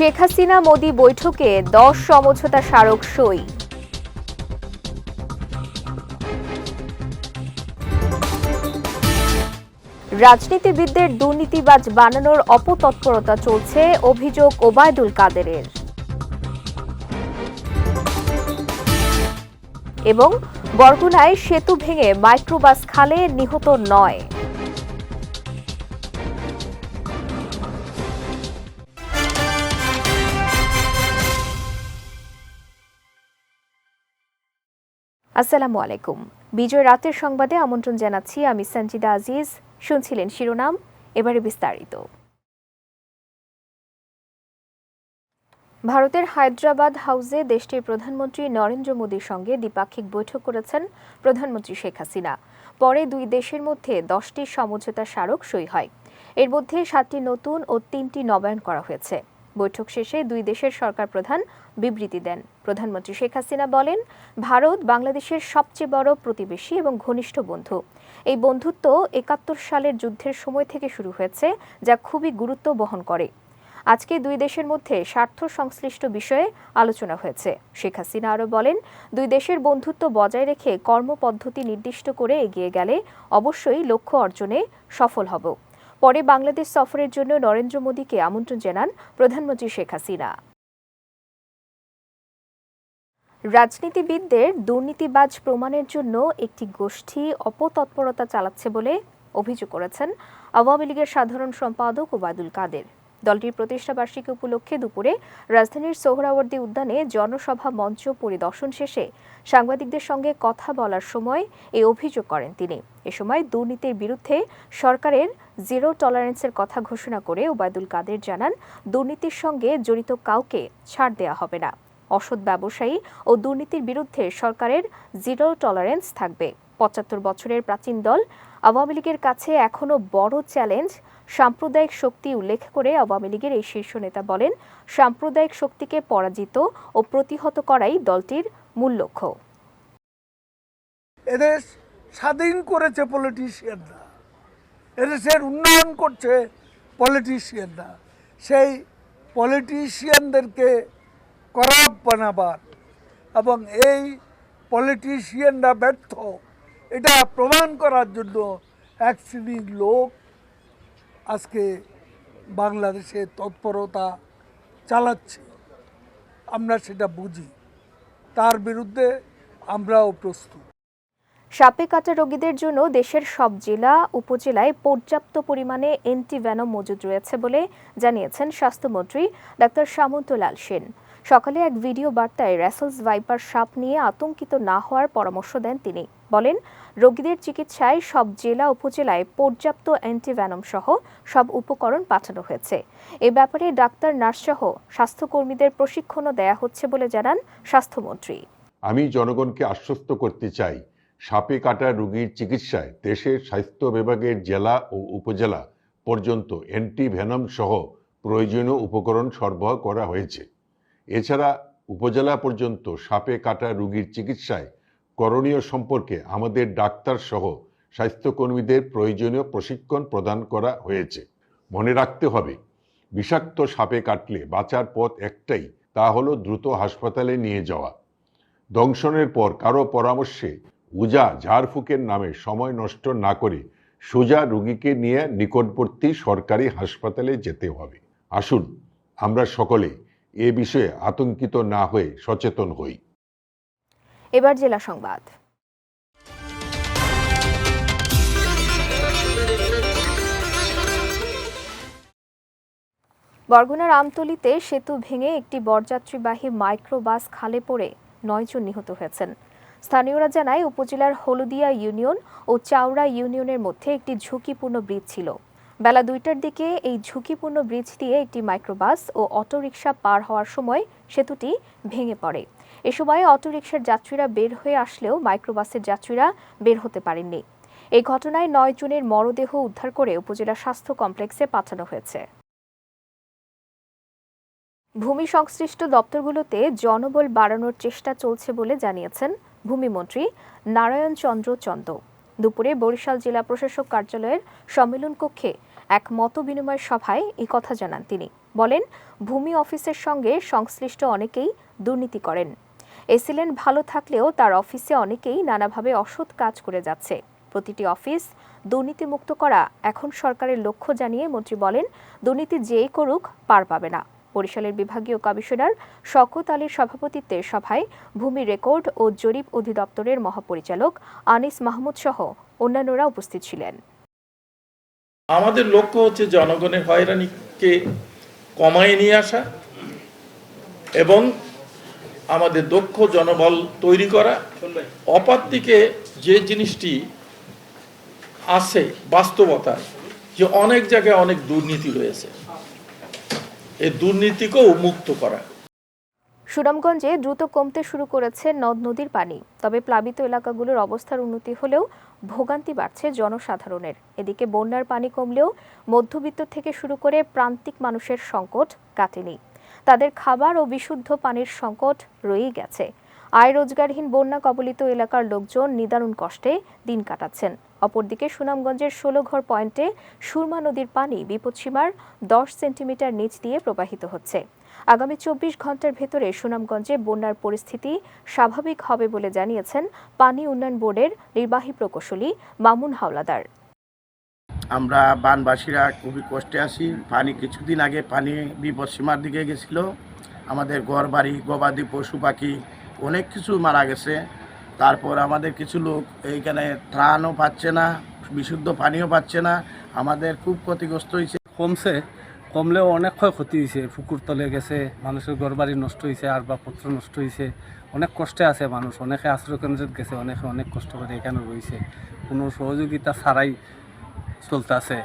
শেখ হাসিনা মোদি বৈঠকে দশ সমঝোতা স্মারক সই। রাজনীতিবিদদের দুর্নীতিবাজ বানানোর অপতৎপরতা চলছে, অভিযোগ ওবায়দুল কাদেরের। এবং বরগুনায় সেতু ভেঙে মাইক্রোবাস খালে নিহত নয়। আসসালামু আলাইকুম। বিজয় রাতের সংবাদে আমন্ত্রণ জানাচ্ছি আমি সঞ্জিদা আজিজ। শুনছিলেন শিরোনাম, এবারে বিস্তারিত। ভারতের হায়দ্রাবাদ হাউসে দেশটির প্রধানমন্ত্রী নরেন্দ্র মোদীর সঙ্গে দ্বিপাক্ষিক বৈঠক করেছেন প্রধানমন্ত্রী শেখ হাসিনা। পরে দুই দেশের মধ্যে দশটি সমঝোতা স্মারক সই হয়। এর মধ্যে সাতটি নতুন ও তিনটি নবায়ন করা হয়েছে। বৈঠক শেষে দুই দেশের সরকার প্রধান বিবৃতি দেন। প্রধানমন্ত্রী শেখ হাসিনা বলেন, ভারত বাংলাদেশের সবচেয়ে বড় প্রতিবেশী এবং ঘনিষ্ঠ বন্ধু। এই বন্ধুত্ব একাত্তর সালের যুদ্ধের সময় থেকে শুরু হয়েছে, যা খুবই গুরুত্ব বহন করে। আজকে দুই দেশের মধ্যে স্বার্থ সংশ্লিষ্ট বিষয়ে আলোচনা হয়েছে। শেখ হাসিনা আরও বলেন, দুই দেশের বন্ধুত্ব বজায় রেখে কর্মপদ্ধতি নির্দিষ্ট করে এগিয়ে গেলে অবশ্যই লক্ষ্য অর্জনে সফল হব। পরে বাংলাদেশ সফরের জন্য নরেন্দ্র মোদীকে আমন্ত্রণ জানান প্রধানমন্ত্রী শেখ হাসিনা। রাজনীতিবিদদের দুর্নীতিবাজ প্রমাণের জন্য একটি গোষ্ঠী অপতৎপরতা চালাচ্ছে বলে অভিযোগ করেছেন আওয়ামী লীগের সাধারণ সম্পাদক ওবায়দুল কাদের। দলটির প্রতিষ্ঠা বার্ষিকী উপলক্ষে দুপুরে রাজধানীর সোহরাওয়ার্দী উদ্যানে জনসভা মঞ্চ পরিদর্শন শেষে সাংবাদিকদের সঙ্গে কথা বলার সময় এই অভিযোগ করেন তিনি। এ সময় দুর্নীতির বিরুদ্ধে সরকারের জিরো টলারেন্সের কথা ঘোষণা করে ওবায়দুল কাদের জানান, দুর্নীতির সঙ্গে জড়িত কাউকে ছাড় দেওয়া হবে না। অসৎ ব্যবসায়ী ও দুর্নীতির বিরুদ্ধে সরকারের জিরো টলারেন্স থাকবে। পঁচাত্তর বছরের প্রাচীন দল আওয়ামী লীগের কাছে এখনও বড় চ্যালেঞ্জ। সাম্প্রদায়িক শক্তি উল্লেখ করে আওয়ামী লীগের এই শীর্ষ নেতা বলেন, সাম্প্রদায়িক শক্তিকে পরাজিত ও প্রতিহত করাই দলটির মূল লক্ষ্য। এদেশ স্বাধীন করেছে পলিটিশিয়ানরা এদেশের উন্নয়ন করছে পলিটিশিয়ানরা সেই পলিটিশিয়ানদেরকে করাপ বানাবার। এবং এই পলিটিশিয়ানরা ব্যর্থ। এটা প্রমাণ করার জন্য এক শ্রেণির লোক আজকে বাংলাদেশে তৎপরতা চালাচ্ছে। আমরা সেটা বুঝি। তার বিরুদ্ধে আমরাও প্রস্তুত। সাপে কাটা রোগীদের জন্য দেশের সব জেলা, উপজেলায় পর্যাপ্ত পরিমাণে অ্যান্টিভ্যানম মজুদ রয়েছে বলে জানিয়েছেন স্বাস্থ্যমন্ত্রী ডাক্তার সামন্তলাল সেন। সকালে এক ভিডিও বার্তায় র্যাসেলস ভাইপার সাপ নিয়ে আতঙ্কিত না হওয়ার পরামর্শ দেন তিনি। বলেন, রোগীদের চিকিৎসায় সব জেলা উপজেলায় পর্যাপ্ত অ্যান্টিভ্যানম সহ সব উপকরণ পাঠানো হয়েছে। এ ব্যাপারে ডাক্তার নার্সসহ স্বাস্থ্যকর্মীদের প্রশিক্ষণও দেয়া হচ্ছে বলে জানান স্বাস্থ্যমন্ত্রী। আমি জনগণকে আশ্বস্ত করতে চাই, সাপে কাটা রোগীর চিকিৎসায় দেশের স্বাস্থ্য বিভাগের জেলা ও উপজেলা পর্যন্ত অ্যান্টিভ্যানম সহ প্রয়োজনীয় উপকরণ সরবরাহ করা হয়েছে। এছাড়া উপজেলা পর্যন্ত সাপে কাটা রোগীর চিকিৎসায় করণীয় সম্পর্কে আমাদের ডাক্তার সহ স্বাস্থ্যকর্মীদের প্রয়োজনীয় প্রশিক্ষণ প্রদান করা হয়েছে। মনে রাখতে হবে, বিষাক্ত সাপে কাটলে বাঁচার পথ একটাই, তা হলো দ্রুত হাসপাতালে নিয়ে যাওয়া। দংশনের পর কারও পরামর্শে উজা ঝাড়ফুঁকের নামে সময় নষ্ট না করে সোজা রুগীকে নিয়ে নিকটবর্তী সরকারি হাসপাতালে যেতে হবে। আসুন, আমরা সকলে এ বিষয়ে আতঙ্কিত না হয়ে সচেতন হই। এবার জেলা সংবাদ। বরগুনার আমতলিতে সেতু ভেঙে একটি বরযাত্রীবাহী মাইক্রোবাস খালে পড়ে নয়জন নিহত হয়েছেন। স্থানীয়রা জানায়, উপজেলার হলদিয়া ইউনিয়ন ও চাওড়া ইউনিয়নের মধ্যে একটি ঝুঁকিপূর্ণ ব্রিজ ছিল। বেলা দুইটার দিকে এই ঝুঁকিপূর্ণ ব্রিজ দিয়ে একটি মাইক্রোবাস ও অটোরিকশা পার হওয়ার সময় সেতুটি ভেঙে পড়ে। এ সময় অটোরিকশার যাত্রীরা বের হয়ে আসলেও মাইক্রোবাসের যাত্রীরা বের হতে পারেননি। এই ঘটনায় নয় জনের মরদেহ উদ্ধার করে উপজেলা স্বাস্থ্য কমপ্লেক্সে পাঠানো হয়েছে। ভূমি সংশ্লিষ্ট দপ্তরগুলোতে জনবল বাড়ানোর চেষ্টা চলছে বলে জানিয়েছেন ভূমিমন্ত্রী নারায়ণ চন্দ্র চন্দ। দুপুরে বরিশাল জেলা প্রশাসক কার্যালয়ের সম্মেলন কক্ষে এক মত বিনিময় সভায় এই কথা জানান তিনি। বলেন, ভূমি অফিসের সঙ্গে সংশ্লিষ্ট অনেকেই দুর্নীতি করেন। এসিলেন ভালো থাকলেও তার অফিসে অনেকেই নানাভাবে অসৎ কাজ করে যাচ্ছে। প্রতিটি অফিস দুর্নীতিমুক্ত করা এখন সরকারের লক্ষ্য জানিয়ে মন্ত্রী বলেন, দুর্নীতি যেই করুক পার পাবে না। বরিশালের বিভাগীয় কমিশনার শকত আলীর সভাপতিত্বে সভায় ভূমি রেকর্ড ও জরিপ অধিদপ্তরের মহাপরিচালক আনিস মাহমুদ সহ অন্যান্যরা উপস্থিত ছিলেন। আমাদের লক্ষ্য হচ্ছে জনগণের হয়রানিকে কমায় নিয়ে আসা এবং আমাদের দক্ষ জনবল তৈরি করা। অপার দিকে যে জিনিসটি আছে বাস্তবতায় যে অনেক জায়গায় অনেক দুর্নীতি রয়েছে, এই দুর্নীতিকেও মুক্ত করা। সুনামগঞ্জে দ্রুত কমতে শুরু করেছে নদ নদীর পানি। তবে প্লাবিত এলাকাগুলোর অবস্থার উন্নতি হলেও ভোগান্তি বাড়ছে জনসাধারণের। এদিকে বন্যার পানি কমলেও মধ্যবিত্ত থেকে শুরু করে প্রান্তিক মানুষের সংকট কাটেনি তাদের খাবার ও বিশুদ্ধ পানির সংকট রয়েই গেছে। আয় রোজগারহীন বন্যা কবলিত এলাকার লোকজন নিদারুণ কষ্টে দিন কাটাচ্ছেন। অপরদিকে সুনামগঞ্জের ষোলোঘর পয়েন্টে সুরমা নদীর পানি বিপদসীমার দশ সেন্টিমিটার নিচ দিয়ে প্রবাহিত হচ্ছে। আগামী চব্বিশ ঘণ্টার ভেতরে সুনামগঞ্জে বন্যার পরিস্থিতি স্বাভাবিক হবে বলে জানিয়েছেন পানি উন্নয়ন বোর্ডের নির্বাহী প্রকৌশলী মামুন হাওলাদার। আমরা বানবাসীরা খুবই কষ্টে আছি। পানি কিছুদিন আগে পানি বিপদ সীমার দিকে গেছিল। আমাদের ঘর বাড়ি গবাদি পশু পাখি অনেক কিছু মারা গেছে। তারপর আমাদের কিছু লোক এইখানে ত্রাণও পাচ্ছে না বিশুদ্ধ পানিও পাচ্ছে না। আমাদের খুব ক্ষতিগ্রস্ত হয়েছে। কমছে কমলেও অনেক ক্ষয়ক্ষতি হয়েছে, পুকুর তলে গেছে, মানুষের ঘরবাড়ি নষ্ট হয়েছে আর বা পত্র নষ্ট হয়েছে। অনেক কষ্টে আছে মানুষ, অনেকে আশ্রয় কেন্দ্রে গেছে, অনেকে অনেক কষ্ট করে এখানে রয়েছে। কোনো সহযোগিতা ছাড়াই চলতে আছে।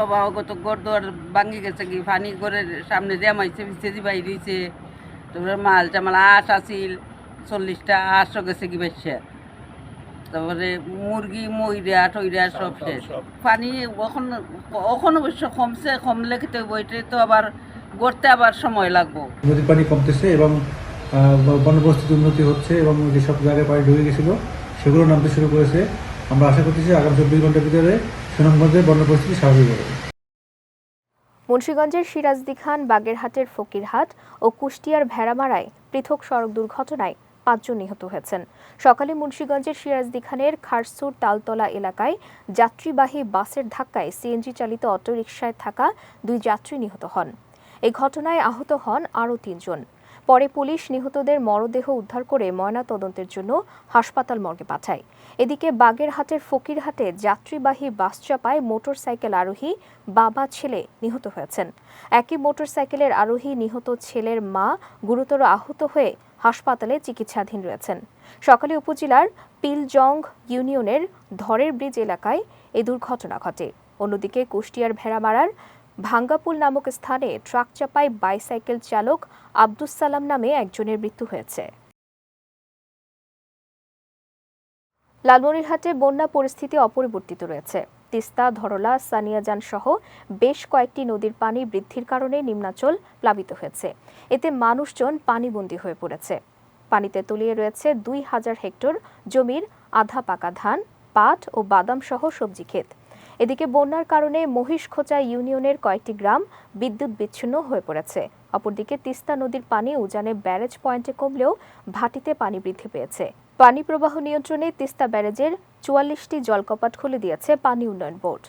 বাবা কত ঘর ভাঙি গেছে কি? পানি ঘরের সামনে জামাইছে ভিজে বাইরে দিয়েছে তারপরে মাল টামাল আঁশ আছিল, চল্লিশটা আঁশও গেছে কি বেশি তারপরে মুরগি ময়রা টইরা সব শেষ। পানি এখন এখন অবশ্য কমছে কমলে খেতে বইতে তো আবার গড়তে আবার সময় লাগবো। নদীর পানি কমতেছে এবং পরিস্থিতি উন্নতি হচ্ছে এবং যেসব জায়গায় পানি ঢুকে গেছিল সেগুলো নামতে শুরু করেছে। আমরা আশা করতেছি আগামী চব্বিশ ঘণ্টার ভিতরে সুনামগঞ্জের বন্য পরিস্থিতি স্বাভাবিক হবে। মুন্সীগঞ্জের সিরাজদি খান বাগেরহাটের ফকিরহাট ও কুষ্টিয়ার ভেড়ামারায় পৃথক সড়ক দুর্ঘটনায় পাঁচজন নিহত হয়েছেন। সকালে মুন্সীগঞ্জের সিরাজদিখানের খারসুর তালতলা এলাকায় যাত্রীবাহী বাসের ধাক্কায় সিএনজি চালিত অটোরিকশায় থাকা দুই যাত্রী নিহত হন। এই ঘটনায় আহত হন আরও তিনজন। পরে পুলিশ নিহতদের মরদেহ উদ্ধার করে ময়না তদন্তের জন্য হাসপাতাল মর্গে পাঠায়। এদিকে বাগেরহাটের ফকিরহাটে যাত্রীবাহী বাস চাপায় মোটরসাইকেল আরোহী বাবা ছেলে নিহত হয়েছেন। একই মোটরসাইকেলের আরোহী নিহত ছেলের মা গুরুতর আহত হয়ে হাসপাতালে চিকিৎসাধীন রয়েছেন। সকালে উপজেলার পিলজং ইউনিয়নের ধরের ব্রিজ এলাকায় এই দুর্ঘটনা ঘটে। অন্যদিকে কুষ্টিয়ার ভেড়ামারার ভাঙ্গাপুল নামক স্থানে ট্রাক চাপায় বাইসাইকেল চালক আব্দুস সালাম নামে একজনের মৃত্যু হয়েছে। লালমনিরহাটে বন্যা পরিস্থিতি অপরিবর্তিত রয়েছে। তিস্তা, ধরলা, সানিয়াজান সহ বেশ কয়েকটি নদীর পানি বৃদ্ধির কারণে নিম্নাচল প্লাবিত হয়েছে। এতে মানুষজন পানিবন্দী হয়ে পড়েছে। পানিতে তলিয়ে রয়েছে দুই হাজার হেক্টর জমির আধা পাকা ধান, পাট ও বাদাম সহ সবজি ক্ষেত। এদিকে বন্যার কারণে মহিষখোঁচা ইউনিয়নের কয়েকটি গ্রাম বিদ্যুৎ বিচ্ছিন্ন হয়ে পড়েছে। অপরদিকে তিস্তা নদীর পানি উজানে ব্যারেজ পয়েন্টে কমলেও ভাটিতে পানি বৃদ্ধি পেয়েছে। পানি প্রবাহ নিয়ন্ত্রণে তিস্তা ব্যারেজের চুয়াল্লিশটি জলকপাট খুলে দিয়েছে পানি উন্নয়ন বোর্ড।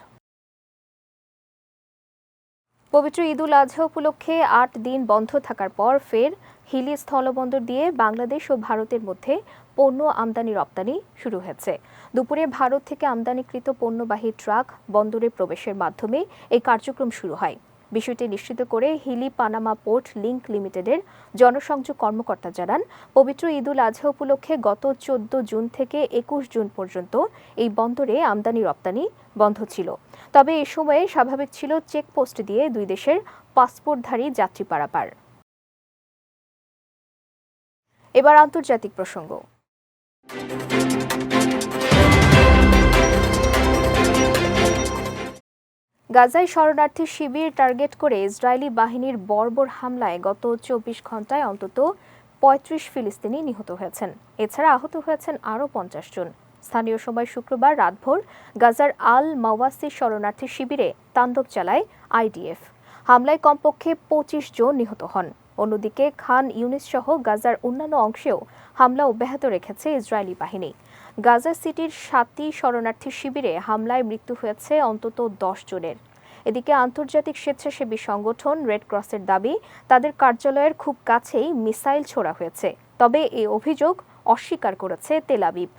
পবিত্র ঈদুল আজহা উপলক্ষে আট দিন বন্ধ থাকার পর ফের হিলি স্থলবন্দর দিয়ে বাংলাদেশ ও ভারতের মধ্যে পণ্য আমদানি রপ্তানি শুরু হয়েছে। দুপুরে ভারত থেকে আমদানিকৃত পণ্যবাহী ট্রাক বন্দরে প্রবেশের মাধ্যমে এই কার্যক্রম শুরু হয়। বিষয়টি নিশ্চিত করে হিলি পানামা পোর্ট লিংক লিমিটেডের জনসংযোগ কর্মকর্তা জানান, পবিত্র ঈদুল আজহা উপলক্ষে গত চোদ্দ জুন থেকে একুশ জুন পর্যন্ত এই বন্দরে আমদানি রপ্তানি বন্ধ ছিল। তবে এ সময়ে স্বাভাবিক ছিল চেকপোস্ট দিয়ে দুই দেশের পাসপোর্টধারী যাত্রী পারাপার। এবার আন্তর্জাতিক প্রসঙ্গ। গাজায় শরণার্থী শিবির টার্গেট করে ইসরায়েলি বাহিনীর বর্বর হামলায় গত চব্বিশ ঘন্টায় অন্তত পঁয়ত্রিশ ফিলিস্তিনি নিহত হয়েছেন। এছাড়া আহত হয়েছেন আরও পঞ্চাশ জন। স্থানীয় সময় শুক্রবার রাতভর গাজার আল মাওয়াসি শরণার্থী শিবিরে তাণ্ডব চালায় আইডিএফ। হামলায় কমপক্ষে পঁচিশ জন নিহত হন। অন্যদিকে খান ইউনিস সহ গাজার অন্যান্য অংশেও হামলা অব্যাহত রেখেছে ইসরায়েলি বাহিনী। গাজা সিটির সাতটি শরণার্থী শিবিরে হামলায় মৃত্যু হয়েছে অন্তত দশ জনের। এদিকে আন্তর্জাতিক স্বেচ্ছাসেবী সংগঠন রেড ক্রসের দাবি, তাদের কার্যালয়ের খুব কাছেই মিসাইল ছোড়া হয়েছে। তবে এই অভিযোগ অস্বীকার করেছে তেলাবিব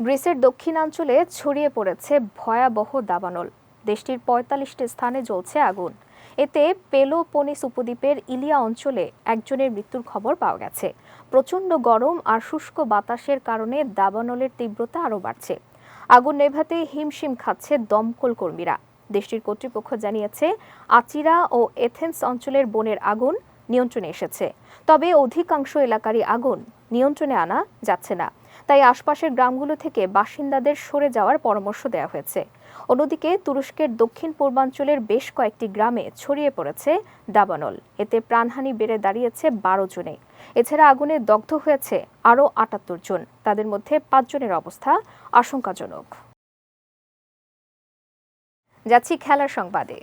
গ্রিসের দক্ষিণাঞ্চলে ছড়িয়ে পড়েছে ভয়াবহ দাবানল। দেশটির পঁয়তাল্লিশটি স্থানে জ্বলছে আগুন। এতে পেলোপোনিস উপদ্বীপের ইলিয়া অঞ্চলে একজনের মৃত্যুর খবর পাওয়া গেছে। প্রচণ্ড গরম আর শুষ্ক বাতাসের কারণে দাবানলের তীব্রতা আরও বাড়ছে। আগুন নেভাতে হিমশিম খাচ্ছে দমকল কর্মীরা। দেশটির কর্তৃপক্ষ জানিয়েছে, আচিরা ও এথেন্স অঞ্চলের বনের আগুন নিয়ন্ত্রণে এসেছে। তবে অধিকাংশ এলাকারই আগুন নিয়ন্ত্রণে আনা যাচ্ছে না। তাই আশপাশের গ্রামগুলো থেকে বাসিন্দাদের সরে যাওয়ার পরামর্শ দেওয়া হয়েছে। অন্যদিকে তুরস্কের দক্ষিণ পূর্বাঞ্চলের বেশ কয়েকটি গ্রামে ছড়িয়ে পড়েছে দাবানল। এতে প্রাণহানি বেড়ে দাঁড়িয়েছে বারো জনে। এছাড়া আগুনে দগ্ধ হয়েছে আরও আটাত্তর জন। তাদের মধ্যে পাঁচজনের অবস্থা আশঙ্কাজনক। যাচ্ছি খেলার সংবাদে।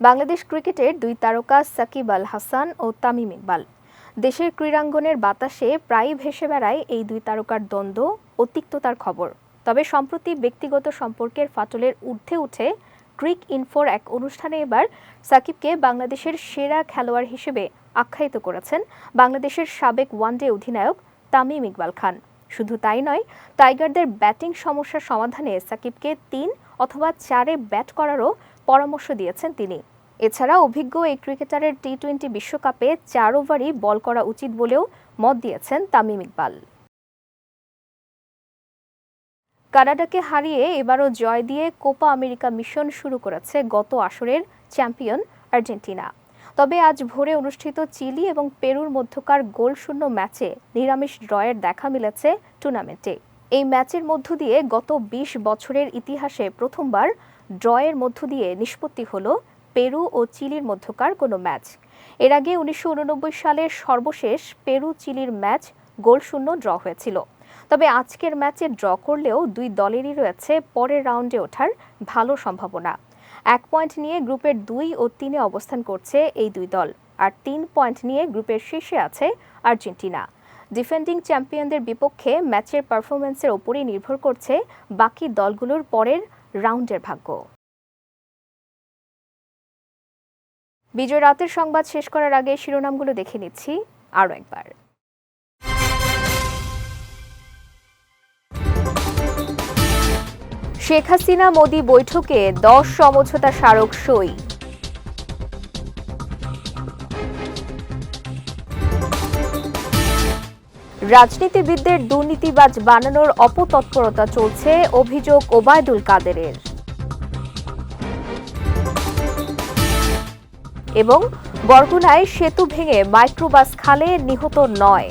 বাংলাদেশ ক্রিকেটের দুই তারকা সাকিব আল হাসান ও তামিম ইকবাল। দেশের ক্রীড়াঙ্গনের বাতাসে প্রায়ই ভেসে বেড়ায় এই দুই তারকার দ্বন্দ্ব অতিক্ততার খবর। তবে সম্প্রতি ব্যক্তিগত সম্পর্কের ফাটলের ঊর্ধ্বে উঠে ক্রিক ইনফোর এক অনুষ্ঠানে এবার সাকিবকে বাংলাদেশের সেরা খেলোয়াড় হিসেবে আখ্যায়িত করেছেন বাংলাদেশের সাবেক ওয়ানডে অধিনায়ক তামিম ইকবাল খান। শুধু তাই নয়, টাইগারদের ব্যাটিং সমস্যার সমাধানে সাকিবকে তিন অথবা চারে ব্যাট করারও পরামর্শ দিয়েছেন তিনি। এছাড়া অভিজ্ঞ এই ক্রিকেটারের টি টোয়েন্টি বিশ্বকাপে চার ওভারই বল করা উচিত বলেও মত দিয়েছেন তামিম ইকবাল। কানাডাকে হারিয়ে এবারও জয় দিয়ে কোপা আমেরিকা মিশন শুরু করেছে গত আসরের চ্যাম্পিয়ন আর্জেন্টিনা। তবে আজ ভোরে অনুষ্ঠিত চিলি এবং পেরুর মধ্যকার গোলশূন্য ম্যাচে নিরামিষ ড্রয়ের দেখা মিলেছে টুর্নামেন্টে। এই ম্যাচের মধ্য দিয়ে গত ২০ বছরের ইতিহাসে প্রথমবার ড্রয়ের মধ্য দিয়ে নিষ্পত্তি হলো পেরু ও চিলির মধ্যকার কোনো ম্যাচ। এর আগে উনিশশো সালের সর্বশেষ পেরু চিলির ম্যাচ গোলশূন্য ড্র হয়েছিল। তবে আজকের ম্যাচে ড্র করলেও দুই দলেরই রয়েছে পরের রাউন্ডে ওঠার ভালো সম্ভাবনা। এক পয়েন্ট নিয়ে গ্রুপের দুই ও তিনে অবস্থান করছে এই দুই দল, আর তিন পয়েন্ট নিয়ে গ্রুপের শীর্ষে আছে আর্জেন্টিনা। ডিফেন্ডিং চ্যাম্পিয়নদের বিপক্ষে ম্যাচের পারফরমেন্সের ওপরই নির্ভর করছে বাকি দলগুলোর পরের রাউন্ডের ভাগ্য। বিজয় রাতের সংবাদ শেষ করার আগে শিরোনামগুলো দেখে নিচ্ছি আরও একবার। শেখ হাসিনা মোদী বৈঠকে দশ সমঝোতা স্মারক সই। রাজনীতিবিদদের দুর্নীতিবাজ বানানোর অপতৎপরতা চলছে অভিযোগ ওবায়দুল কাদেরের। এবং বরগুনায় সেতু ভেঙে মাইক্রোবাস খালে নিহত নয়।